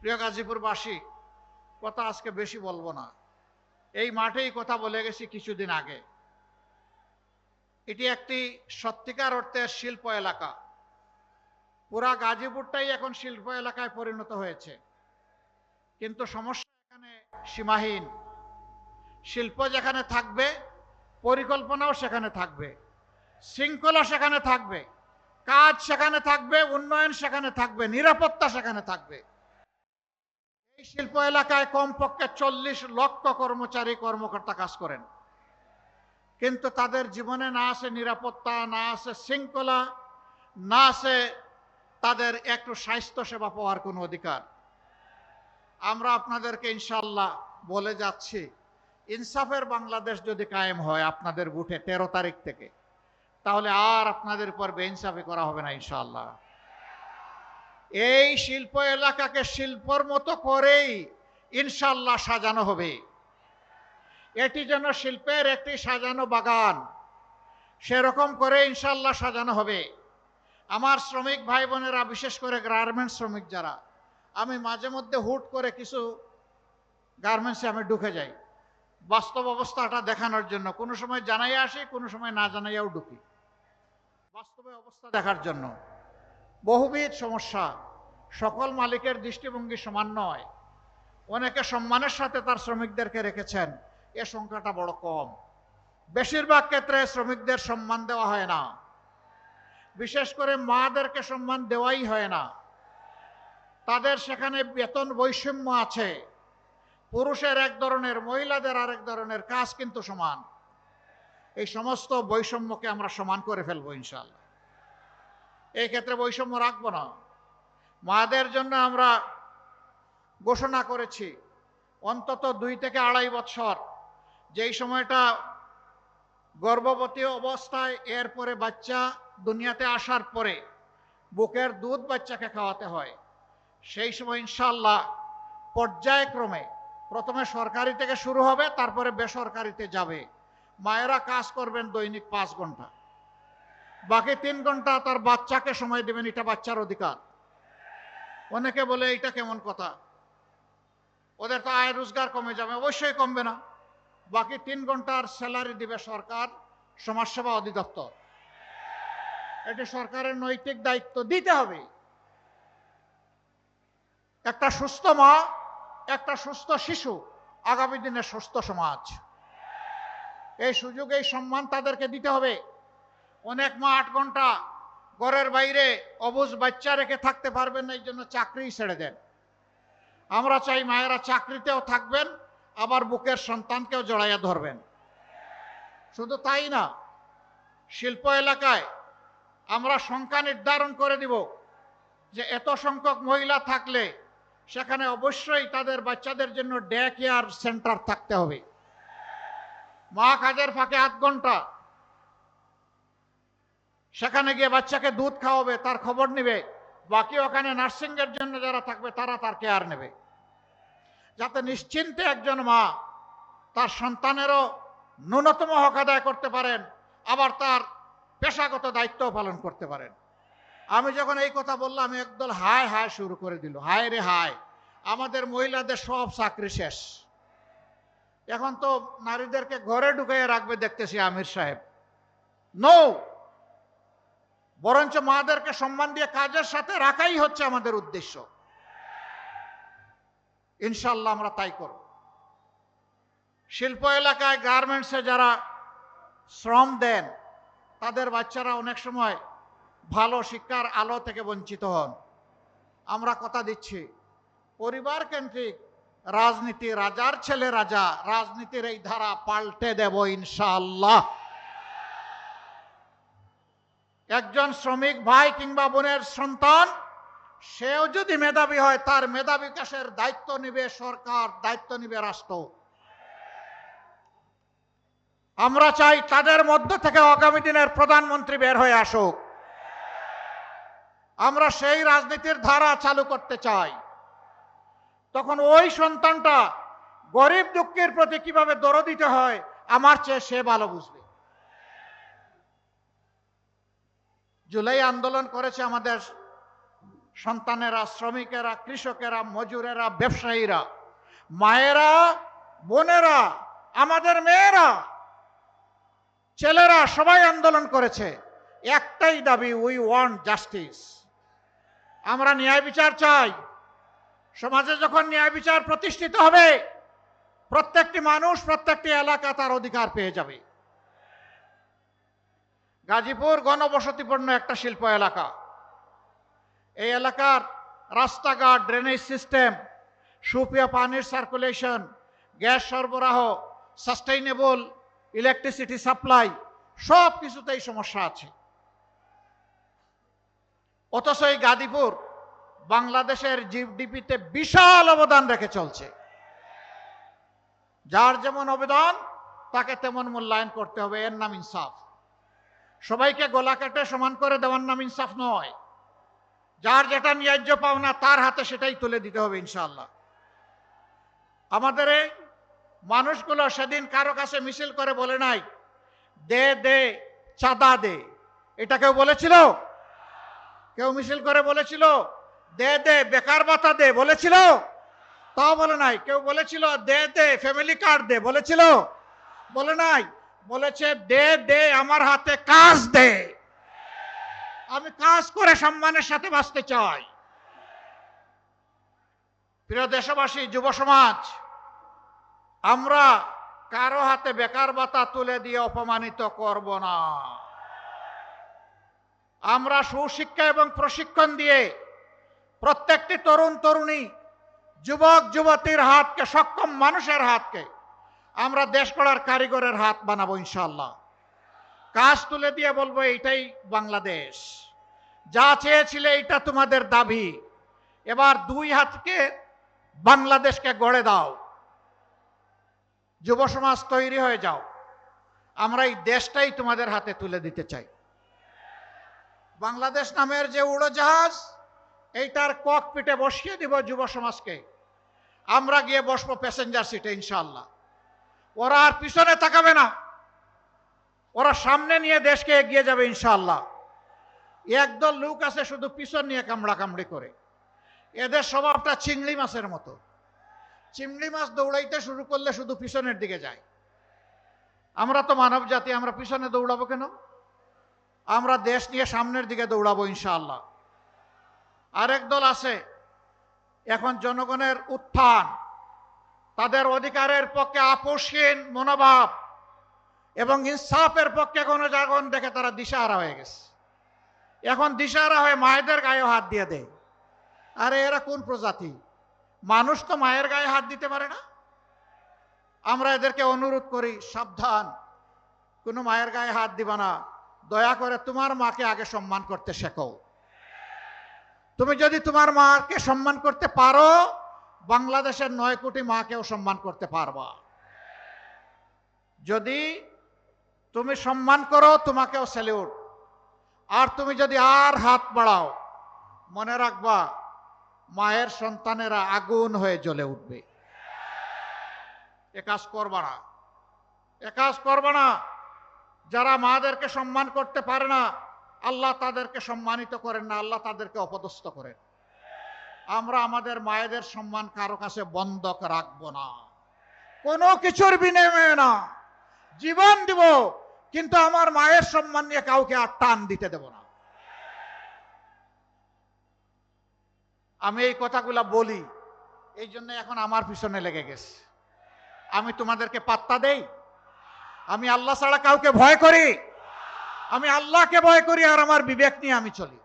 প্রিয় গাজীপুরবাসী, কথা আজকে বেশি বলব না। এই মাঠেই কথা বলে গেছি কিছুদিন আগে। এটি একটি সত্যিকার অর্থে শিল্প এলাকা। পুরা গাজীপুরটাই এখন শিল্প এলাকায় পরিণত হয়েছে। কিন্তু সমস্যা এখানে সীমাহীন। শিল্প যেখানে থাকবে, পরিকল্পনাও সেখানে থাকবে। শৃঙ্খলা সেখানে থাকবে। কাজ সেখানে থাকবে, উন্নয়ন সেখানে থাকবে, নিরাপত্তা সেখানে থাকবে। এই শিল্প এলাকায় কমপক্ষে চল্লিশ লক্ষ কর্মচারী, কর্মকর্তা কাজ করেন। কিন্তু তাদের জীবনে না আছে নিরাপত্তা, না আছে শৃঙ্খলা, না আছে তাদের একটু স্বাস্থ্য সেবা পাওয়ার কোনো অধিকার। আমরা আপনাদেরকে ইনশাল্লাহ বলে যাচ্ছি, ইনসাফের বাংলাদেশ যদি কায়েম হয় আপনাদের বুথে তেরো তারিখ থেকে, তাহলে আর আপনাদের উপর বেইনসাফি করা হবে না ইনশাল্লাহ এই শিল্প এলাকাকে শিল্পর মতো করেই ইনশাল্লাহ সাজানো হবে। এটি যেন শিল্পের একটি সাজানো বাগান, সেরকম করে ইনশাল্লাহ সাজানো হবে। আমার শ্রমিক ভাই বোনেরা বিশেষ করে গার্মেন্টস শ্রমিক যারা, আমি মাঝে মধ্যে হুট করে কিছু গার্মেন্টসে আমি ঢুকে যাই। বাস্তব অবস্থাটা দেখানোর জন্য, কোনো সময় জানাই আসি, কোনো সময় না জানাইয়াও ঢুকি। বাস্তবে অবস্থা দেখার জন্য। বহুবিধ সমস্যা। সকল মালিকের দৃষ্টিভঙ্গি সমান নয়। অনেকে সম্মানের সাথে তার শ্রমিকদেরকে রেখেছেন। এ সংখ্যাটা বড় কম। বেশিরভাগ ক্ষেত্রে শ্রমিকদের সম্মান দেওয়া হয় না। বিশেষ করে মাদেরকে সম্মান দেওয়াই হয় না। তাদের সেখানে বেতন বৈষম্য আছে। পুরুষের এক ধরনের, মহিলাদের আরেক ধরনের কাজ কিন্তু সমান। এই সমস্ত বৈষম্যকে আমরা সমান করে ফেলব ইনশাল্লাহ এই ক্ষেত্রে বৈষম্য রাখব না। মাদের জন্য আমরা ঘোষণা করেছি, অন্তত দুই থেকে আড়াই বছর। যেই সময়টা গর্ভবতী অবস্থায় এরপরে বাচ্চা দুনিয়াতে আসার পরে বুকের দুধ বাচ্চাকে খাওয়াতে হয়, সেই সময় ইনশাল্লাহ পর্যায়ক্রমে প্রথমে সরকারি থেকে শুরু হবে, তারপরে বেসরকারিতে যাবে। মায়েরা কাজ করবেন দৈনিক পাঁচ ঘণ্টা। বাকি তিন ঘণ্টা তার বাচ্চাকে সময় দেবেন, এটা বাচ্চার অধিকার। অনেকে বলে এটা কেমন কথা? ওদের তো আয় রোজগার কমে যাবে, অবশ্যই কমবে না। বাকি তিন ঘণ্টার স্যালারি দিবে সরকার, সমাজসেবা অধিদপ্তর। এটি সরকারের নৈতিক দায়িত্ব, দিতে হবে। একটা সুস্থ মা, একটা সুস্থ শিশু, আগামী দিনের সুস্থ সমাজ। এই সুযোগ, এই সম্মান তাদেরকে দিতে হবে। অনেক মা আট ঘণ্টা ঘরের বাইরে অবুজ বাচ্চা রেখে থাকতে পারবেন না, এই জন্য চাকরি ছেড়ে দেন। আমরা চাই মায়েরা চাকরিতেও থাকবেন, আবার বুকের সন্তানকেও জড়াইয়া ধরবেন। শুধু তাই না, শিল্প এলাকায় আমরা সংখ্যা নির্ধারণ করে দিব যে এত সংখ্যক মহিলা থাকলে সেখানে অবশ্যই তাদের বাচ্চাদের জন্য ডে কেয়ার সেন্টার থাকতে হবে। মা কাজের ফাঁকে আধ ঘণ্টা সেখানে গিয়ে বাচ্চাকে দুধ খাওয়াবে, তার খবর নেবে। বাকি ওখানে নার্সিং এর জন্য যারা থাকবে, তারা তার কেয়ার নেবে। যাতে নিশ্চিন্তে একজন মা তার সন্তানেরও ন্যূনতম হক আদায় করতে পারেন, আবার তার পেশাগত দায়িত্ব পালন করতে পারেন। আমি যখন এই কথা বললাম একদল হায় হায় শুরু করে দিল। হায় রে হায়, আমাদের মহিলাদের সব চাকরি শেষ। এখন তো নারীদেরকে ঘরে ঢুকাইয়ে রাখবে দেখতেছি আমির সাহেব। নো বরঞ্চ মাদেরকে সম্মান দিয়ে কাজের সাথে রাখাই হচ্ছে আমাদের উদ্দেশ্য। ইনশাল্লাহ আমরা তাই করব। শিল্প এলাকায় গার্মেন্টসে যারা শ্রম দেন, তাদের বাচ্চারা অনেক সময় ভালো শিক্ষার আলো থেকে বঞ্চিত হন। আমরা কথা দিচ্ছি, পরিবার কেন্দ্রিক রাজনীতি, রাজার ছেলে রাজা, রাজনীতির এই ধারা পাল্টে দেব ইনশাআল্লাহ। একজন শ্রমিক ভাই কিংবা বোনের সন্তান, সেও যদি মেধাবী হয়, তার মেধা বিকাশের দায়িত্ব নিবে, সরকার দায়িত্ব নিবে রাষ্ট্র। আমরা চাই তাদের মধ্য থেকে আগামী দিনের প্রধানমন্ত্রী বের হয়ে আসুক। আমরা সেই রাজনীতির ধারা চালু করতে চাই। তখন ওই সন্তানটা গরিব দুঃখের প্রতি কীভাবে দরদ দিতে হয়, আমার চেয়ে সে ভালো বুঝবে। জুলাই আন্দোলন করেছে আমাদের সন্তানেরা, শ্রমিকেরা, কৃষকেরা, মজুরেরা, ব্যবসায়ীরা, মায়েরা, বোনেরা, আমাদের মেয়েরা, ছেলেরা সবাই আন্দোলন করেছে। একটাই দাবি উই ওয়ান্ট জাস্টিস আমরা ন্যায় বিচার চাই। সমাজে যখন ন্যায় বিচার প্রতিষ্ঠিত হবে, প্রত্যেকটি মানুষ, প্রত্যেকটি এলাকা তার অধিকার পেয়ে যাবে। গাজীপুর ঘনবসতিপূর্ণ একটা শিল্প এলাকা। এই এলাকার রাস্তাঘাট ড্রেনেজ সিস্টেম সুপেয় পানির সার্কুলেশন গ্যাস সরবরাহ সাস্টেইনেবল ইলেকট্রিসিটি সাপ্লাই সব কিছুতেই সমস্যা আছে। অথচ এই গাজীপুর বাংলাদেশের জিডিপিতে বিশাল অবদান রেখে চলছে। যার যেমন অবদান, তাকে তেমন মূল্যায়ন করতে হবে। এর নাম ইনসাফ। সবাইকে গোলা কেটে সমান করে দেওয়ার নাম ইনসাফ নয়। যার যেটা ন্যায্য পাওনা, তার হাতে সেটাই তুলে দিতে হবে ইনশাআল্লাহ। আমাদের এই মানুষগুলো সেদিন কারও কাছে মিছিল করে বলে নাই, দে দে, চাঁদা দে। এটা কেউ বলেছিল? কেউ মিছিল করে বলেছিল? দে দে, বেকার ভাতা দে। বলেছিল? তাও বলে নাই। কেউ বলেছিল? দে দে ফ্যামিলি কার্ড দে। বলেছিল? বলে নাই। বলেছে, দে দে, আমার হাতে কাজ দে। আমি কাজ করে সম্মানের সাথে বাঁচতে চাই। প্রিয় দেশবাসী, যুব সমাজ, আমরা কারও হাতে বেকার ভাতা তুলে দিয়ে অপমানিত করব না। আমরা সুশিক্ষা এবং প্রশিক্ষণ দিয়ে প্রত্যেকটি তরুণ তরুণী যুবক, যুবতীর হাতকে, সক্ষম মানুষের হাতকে আমরা দেশ গড়ার কারিগরের হাত বানাবো ইনশাল্লাহ কাজ তুলে দিয়ে বলব এইটাই বাংলাদেশ। যা চেয়েছিলে এইটা তোমাদের দাবি। এবার দুই হাতকে বাংলাদেশকে গড়ে দাও। যুব সমাজ তৈরি হয়ে যাও। আমরা এই দেশটাই তোমাদের হাতে তুলে দিতে চাই। বাংলাদেশ নামের যে উড়োজাহাজ, এইটার ককপিটে বসিয়ে দিব যুব সমাজকে। আমরা গিয়ে বসবো প্যাসেঞ্জার সিটে ইনশাল্লাহ ওরা আর পিছনে তাকাবে না। ওরা সামনে নিয়ে দেশকে এগিয়ে যাবে ইনশাল্লাহ একদল লোক আছে শুধু পিছন নিয়ে কামড়া কামড়ি করে। এদের স্বভাবটা চিংড়ি মাছের মতো। চিংড়ি মাছ দৌড়াইতে শুরু করলে শুধু পিছনের দিকে যায়। আমরা তো মানব জাতি, আমরা পিছনে দৌড়াবো কেন? আমরা দেশ নিয়ে সামনের দিকে দৌড়াবো ইনশাআল্লাহ। আরেক দল আছে, এখন জনগণের উত্থান। তাদের অধিকারের পক্ষে আপোষহীন মনোভাব এবং ইনসাফের পক্ষে কোনো জাগন দেখে তারা দিশাহারা হয়ে গেছে। এখন দিশাহারা হয়ে মায়েদের গায়ে হাত দিয়ে দেয়। আরে এরা কোন প্রজাতি? মানুষ তো মায়ের গায়ে হাত দিতে পারে না। আমরা এদেরকে অনুরোধ করি, সাবধান। কোনো মায়ের গায়ে হাত দিবা না। দয়া করে তোমার মাকে আগে সম্মান করতে শেখো। তুমি যদি তোমার মাকে সম্মান করতে পারো বাংলাদেশের নয় কোটি মাকেও সম্মান করতে পারবা। যদি তুমি সম্মান করো, তোমাকেও স্যালিউট আর তুমি যদি আর হাত বাড়াও, মনে রাখবা, মায়ের সন্তানেরা আগুন হয়ে জ্বলে উঠবে। এ কাজ করবা না। এ কাজ করবা না। যারা মাদেরকে সম্মান করতে পারে না, আল্লাহ তাদেরকে সম্মানিত করেন না, আল্লাহ তাদেরকে অপদস্থ করেন। আমরা আমাদের মায়েদের সম্মান কারও কাছে বন্ধক রাখব না। কোনো কিছুর বিনিময়ে না। জীবন দিব, কিন্তু আমার মায়ের সম্মান নিয়ে কাউকে আর টান দিতে দেব না। আমি এই কথাগুলা বলি, এই জন্য এখন আমার পিছনে লেগে গেছে। আমি তোমাদেরকে পাত্তা দেই। আমি আল্লাহ ছাড়া কাউকে ভয় করি। আমি আল্লাহকে ভয় করি আর আমার বিবেক নিয়ে আমি চলি।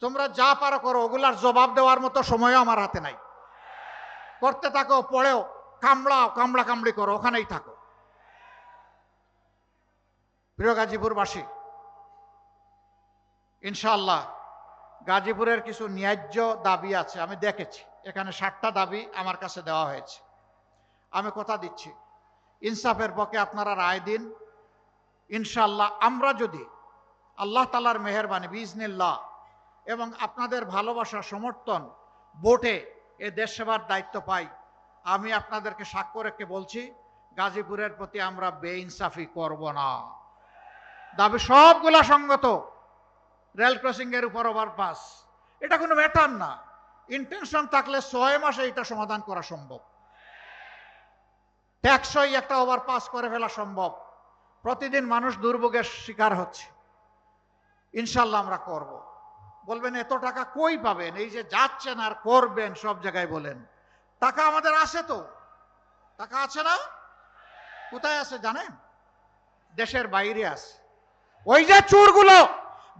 তোমরা যা পারো করো, ওগুলার জবাব দেওয়ার মতো সময়ও আমার হাতে নাই। করতে থাকো, পড়েও, কামড়াও কামড়া কামড়ি করো, ওখানেই থাকো। প্রিয় গাজীপুরবাসী ইনশাল্লাহ গাজীপুরের কিছু ন্যায্য দাবি আছে, আমি দেখেছি। এখানে ষাটটা দাবি আমার কাছে দেওয়া হয়েছে। আমি কথা দিচ্ছি। ইনসাফের পক্ষে আপনারা রায় দিন। ইনশাল্লাহ আমরা যদি আল্লাহ তালার মেহরবানি বিজনিল্লাহ এবং আপনাদের ভালোবাসা, সমর্থন, ভোটে এ দেশ সেবার দায়িত্ব পাই। আমি আপনাদেরকে সাক্ষ্য রেখে বলছি, গাজীপুরের প্রতি আমরা বেইনসাফি করব না। দাবি সবগুলা সঙ্গত। রেল ক্রসিং এর উপর ওভারপাস। এটা কোনো ম্যাটার না। ইন্টেনশন থাকলে ছয় মাসে এটা সমাধান করা সম্ভব। ট্যাক্সই একটা ওভারপাস করে ফেলা সম্ভব। প্রতিদিন মানুষ দুর্ভোগের শিকার হচ্ছে। ইনশাল্লাহ আমরা করব। বলবেন, এত টাকা কই পাবেন? এই যে যাচ্ছেন আর করবেন, সব জায়গায় বলেন। টাকা আমাদের আছে তো? টাকা আছে না? কোথায় আছে জানেন? দেশের বাইরে আছে। ওই যে চোরগুলো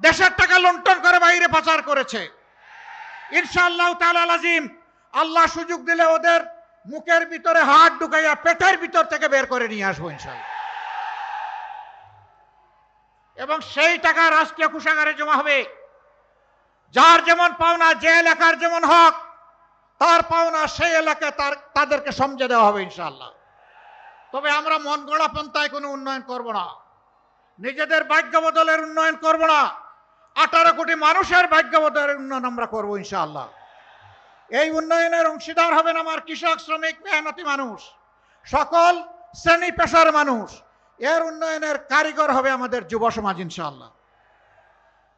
দেশের টাকা লুণ্ঠন করে বাইরে পাচার করেছে। ইনশাআল্লাহ তাআলা আজিম আল্লাহ সুযোগ দিলে ওদের মুখের ভিতরে হাত ঢুকাইয়া পেটের ভিতর থেকে বের করে নিয়ে আসব ইনশাআল্লাহ। এবং সেই টাকা রাষ্ট্রীয় কোষাগারে জমা হবে। যার যেমন পাওনা যে এলাকার যেমন হক, তার পাওনা সেই এলাকায় তার, তাদেরকে সমঝে দেওয়া হবে ইনশাল্লাহ তবে আমরা মন গড়া পন্থায় কোনো উন্নয়ন করব না। নিজেদের ভাগ্য বদলের উন্নয়ন করব না। আঠারো কোটি মানুষের ভাগ্য বদলের উন্নয়ন আমরা করব ইনশাআল্লাহ। এই উন্নয়নের অংশীদার হবেন আমার কৃষক, শ্রমিক, মেহনতি মানুষ। সকল শ্রেণি পেশার মানুষ। এর উন্নয়নের কারিগর হবে আমাদের যুব সমাজ ইনশাআল্লাহ।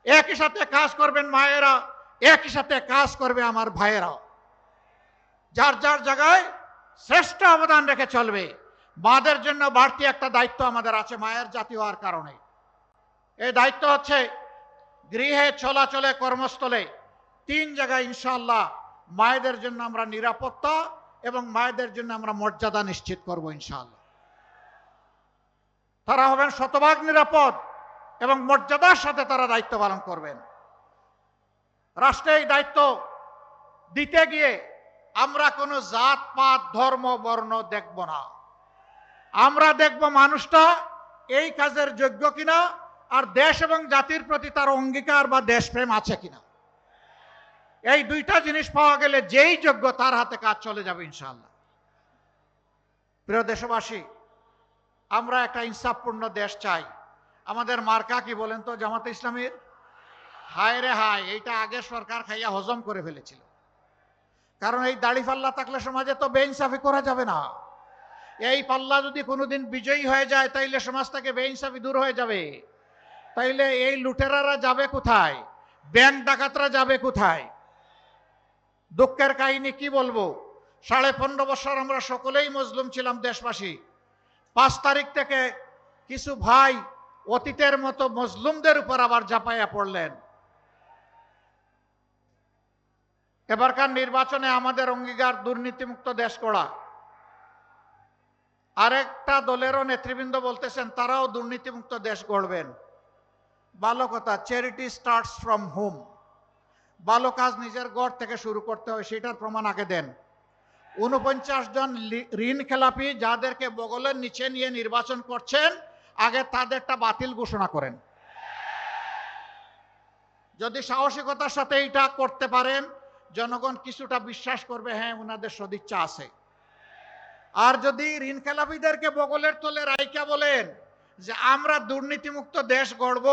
একই সাথে কাজ করবেন মায়েরা, একই সাথে কাজ করবে আমার ভাইয়েরা যার যার জায়গায় শ্রেষ্ঠ অবদান রেখে চলবে মাদের জন্য বাড়তি একটা দায়িত্ব আমাদের আছে মায়ের জাতি হওয়ার কারণে। এই দায়িত্ব হচ্ছে গৃহে চলাচলে কর্মস্থলে তিন জায়গায় ইনশাল্লাহ মায়েদের জন্য আমরা নিরাপত্তা এবং মায়েদের জন্য আমরা মর্যাদা নিশ্চিত করব ইনশাল্লাহ তারা হবেন শতভাগ নিরাপদ এবং মর্যাদার সাথে তারা দায়িত্ব পালন করবেন। রাষ্ট্রে এই দায়িত্ব দিতে গিয়ে আমরা কোনো জাত, পাত, ধর্ম, বর্ণ দেখব না। আমরা দেখব মানুষটা এই কাজের যোগ্য কিনা, আর দেশ এবং জাতির প্রতি তার অঙ্গীকার বা দেশপ্রেম আছে কিনা। এই দুইটা জিনিস পাওয়া গেলে যেই যোগ্য তার হাতে কাজ চলে যাবে ইনশাল্লাহ প্রিয় দেশবাসী, আমরা একটা ইনসাফপূর্ণ দেশ চাই। আমাদের মার্কা কি বলেন তো, জামাতে ইসলামের? হায় রে হায়, এইটা আগে সরকার খাইয়া হজম করে ফেলেছিল। কারণ এই দাড়ি পাল্লা থাকলে সমাজে তো বেইনসাফি করা যাবে না। এই পাল্লা যদি কোনোদিন বিজয়ী হয়ে যায়, তাইলে সমাজ থেকে বেইনসাফি দূর হয়ে যাবে। তাইলে এই লুটেরারা যাবে কোথায়? ব্যাংক ডাকাতরা যাবে কোথায়? দুঃখের কাহিনী কি বলব? সাড়ে পনেরো বছর আমরা সকলেই মজলুম ছিলাম দেশবাসী। পাঁচ তারিখ থেকে কিছু ভাই অতীতের মতো মজলুমদের উপর আবার জাপাইয়া পড়লেন। এবারকার নির্বাচনে আমাদের অঙ্গীকার দুর্নীতিমুক্ত দেশ করা আরেকটা দলেরও নেতৃবৃন্দ বলতেছেন, তারাও দুর্নীতিমুক্ত দেশ গড়বেন। ভালো কথা চ্যারিটি স্টার্টস ফ্রম হোম ভালো কাজ নিজের গড় থেকে শুরু করতে হয়, সেটার প্রমাণ আগে দেন। উনপঞ্চাশ জন ঋণ খেলাপি যাদেরকে বগলের নিচে নিয়ে নির্বাচন করছেন আগে তাদেরটা বাতিল ঘোষণা করেন। যদি সাহসিকতার সাথে এটা করতে পারেন, জনগণ কিছুটা বিশ্বাস করবে হ্যাঁ ওনাদের সদিচ্ছা আছে। আর যদি ঋণ খেলাপিদেরকে বগলের তলে রাইকা বলেন যে আমরা দুর্নীতিমুক্ত দেশ গড়ব,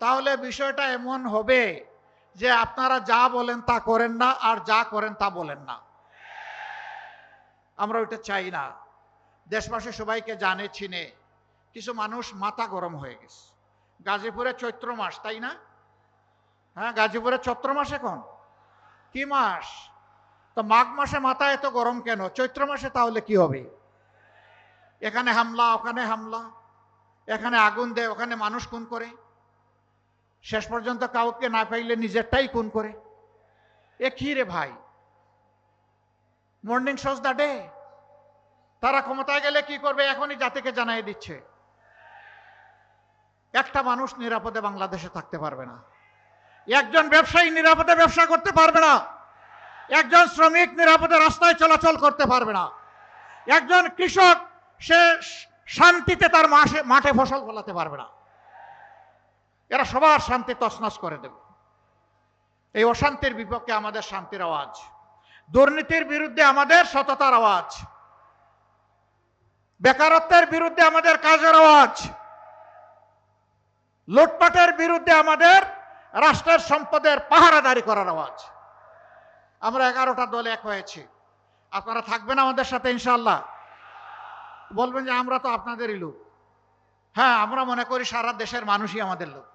তাহলে বিষয়টা এমন হবে যে আপনারা যা বলেন তা করেন না, আর যা করেন তা বলেন না। আমরা ওইটা চাই না। দেশবাসী সবাইকে জানে, চিনে। কিছু মানুষ মাথা গরম হয়ে গেছে। গাজীপুরে চৈত্র মাস, তাই না? হ্যাঁ গাজীপুরে চৈত্র মাস এখন। কি মাস? তো মাঘ মাসে মাথা এত গরম কেন? চৈত্র মাসে তাহলে কি হবে? এখানে হামলা, ওখানে হামলা, এখানে আগুন দেয়, ওখানে মানুষ খুন করে। শেষ পর্যন্ত কাউকে না পাইলে নিজেরটাই খুন করে। এ কি রে ভাই? মর্নিং শোজ দ্য ডে তারা ক্ষমতায় গেলে কি করবে? এখনই জাতিকে জানাই দিচ্ছে। একটা মানুষ নিরাপদে বাংলাদেশে থাকতে পারবে না। একজন ব্যবসায়ী নিরাপদে ব্যবসা করতে পারবে না। একজন শ্রমিক নিরাপদে রাস্তায় চলাচল করতে পারবে না। একজন কৃষক, সে শান্তিতে তার মাসে, মাঠে ফসল ফলাতে পারবে না। এরা সবার শান্তি তছনছ করে দেবে। এই অশান্তির বিপক্ষে আমাদের শান্তির আওয়াজ। দুর্নীতির বিরুদ্ধে আমাদের সততার আওয়াজ। বেকারত্বের বিরুদ্ধে আমাদের কাজের আওয়াজ। লুটপাটের বিরুদ্ধে আমাদের রাষ্ট্রের সম্পদের পাহারাদারি করার আওয়াজ। আমরা এগারোটা দল এক হয়েছি। আপনারা থাকবেন আমাদের সাথে ইনশাল্লাহ বলবেন যে আমরা তো আপনাদেরই লোক। হ্যাঁ আমরা মনে করি সারা দেশের মানুষই আমাদের লোক।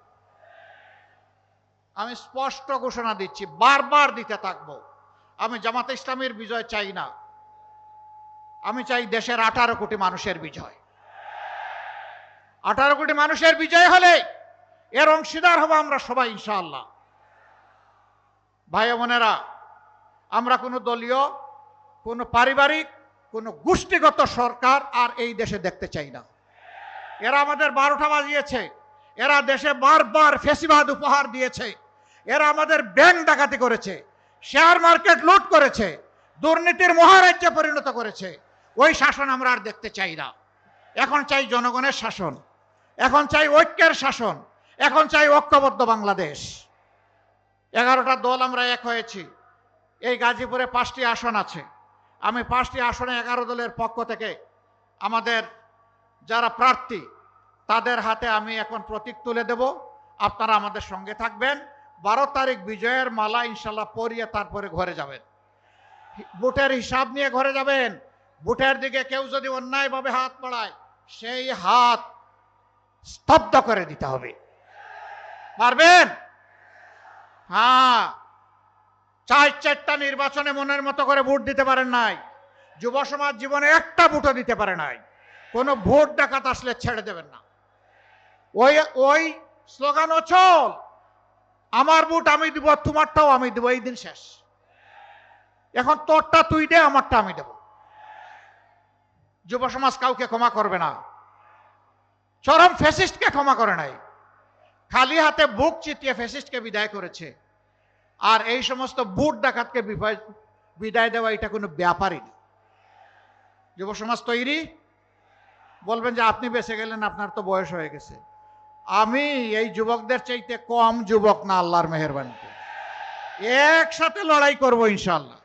আমি স্পষ্ট ঘোষণা দিচ্ছি, বারবার দিতে থাকব। আমি জামাত ইসলামের বিজয় চাই না। আমি চাই দেশের আঠারো কোটি মানুষের বিজয়। আঠারো কোটি মানুষের বিজয় হলে এর অংশীদার হব আমরা সবাই, ইনশাআল্লাহ। ভাই বোনেরা, আমরা কোনো দলীয়, কোনো পারিবারিক, কোনো গোষ্ঠীগত সরকার আর এই দেশে দেখতে চাই না। এরা আমাদের বারোটা বাজিয়েছে। এরা দেশে বারবার ফেসিবাদ উপহার দিয়েছে। এরা আমাদের ব্যাংক ডাকাতি করেছে, শেয়ার মার্কেট লুট করেছে, দুর্নীতির মহারাজ্যে পরিণত করেছে। ওই শাসন আমরা আর দেখতে চাই না। এখন চাই জনগণের শাসন। এখন চাই ঐক্যের শাসন। এখন চাই ঐক্যবদ্ধ বাংলাদেশ। এগারোটা দল আমরা এক হয়েছি। এই গাজীপুরে পাঁচটি আসন আছে। আমি পাঁচটি আসনে এগারো দলের পক্ষ থেকে আমাদের যারা প্রার্থী, তাদের হাতে আমি এখন প্রতীক তুলে দেব। আপনারা আমাদের সঙ্গে থাকবেন। বারো তারিখ বিজয়ের মালা ইনশাল্লাহ পরিয়ে তারপরে ঘরে যাবেন। বুটের হিসাব নিয়ে ঘরে যাবেন। বুটের দিকে কেউ যদি অন্যায়ভাবে হাত বাড়ায়, সেই হাত স্তব্ধ করে দিতে হবে। পারবেন? হ্যাঁ। চার চারটা নির্বাচনে মনের মতো করে ভোট দিতে পারেন নাই। যুব সমাজ জীবনে একটা ভোটও দিতে পারে নাই। কোনো ভোট ডাকাত আসলে ছেড়ে দেবেন না। ওই ওই স্লোগান চল আমার ভোট আমি দিব, তোমারটাও আমি দিব, এই দিন শেষ। এখন তোরটা তুই দে, আমারটা আমি দেব। যুব সমাজ কাউকে ক্ষমা করবে না। চরম ফেসিস্টকে ক্ষমা করে নাই। খালি হাতে বুক চিতিয়ে ফেসিস্টকে বিদায় করেছে। আর এই সমস্ত বুট ডাকাতকে বিদায় দেওয়া এটা কোনো ব্যাপারই না। যুব সমাজ তৈরি? বলবেন যে আপনি বেঁচে গেলেন, আপনার তো বয়স হয়ে গেছে। আমি এই যুবকদের চাইতে কম যুবক না, আল্লাহর মেহরবানিতে। একসাথে লড়াই করব ইনশাল্লাহ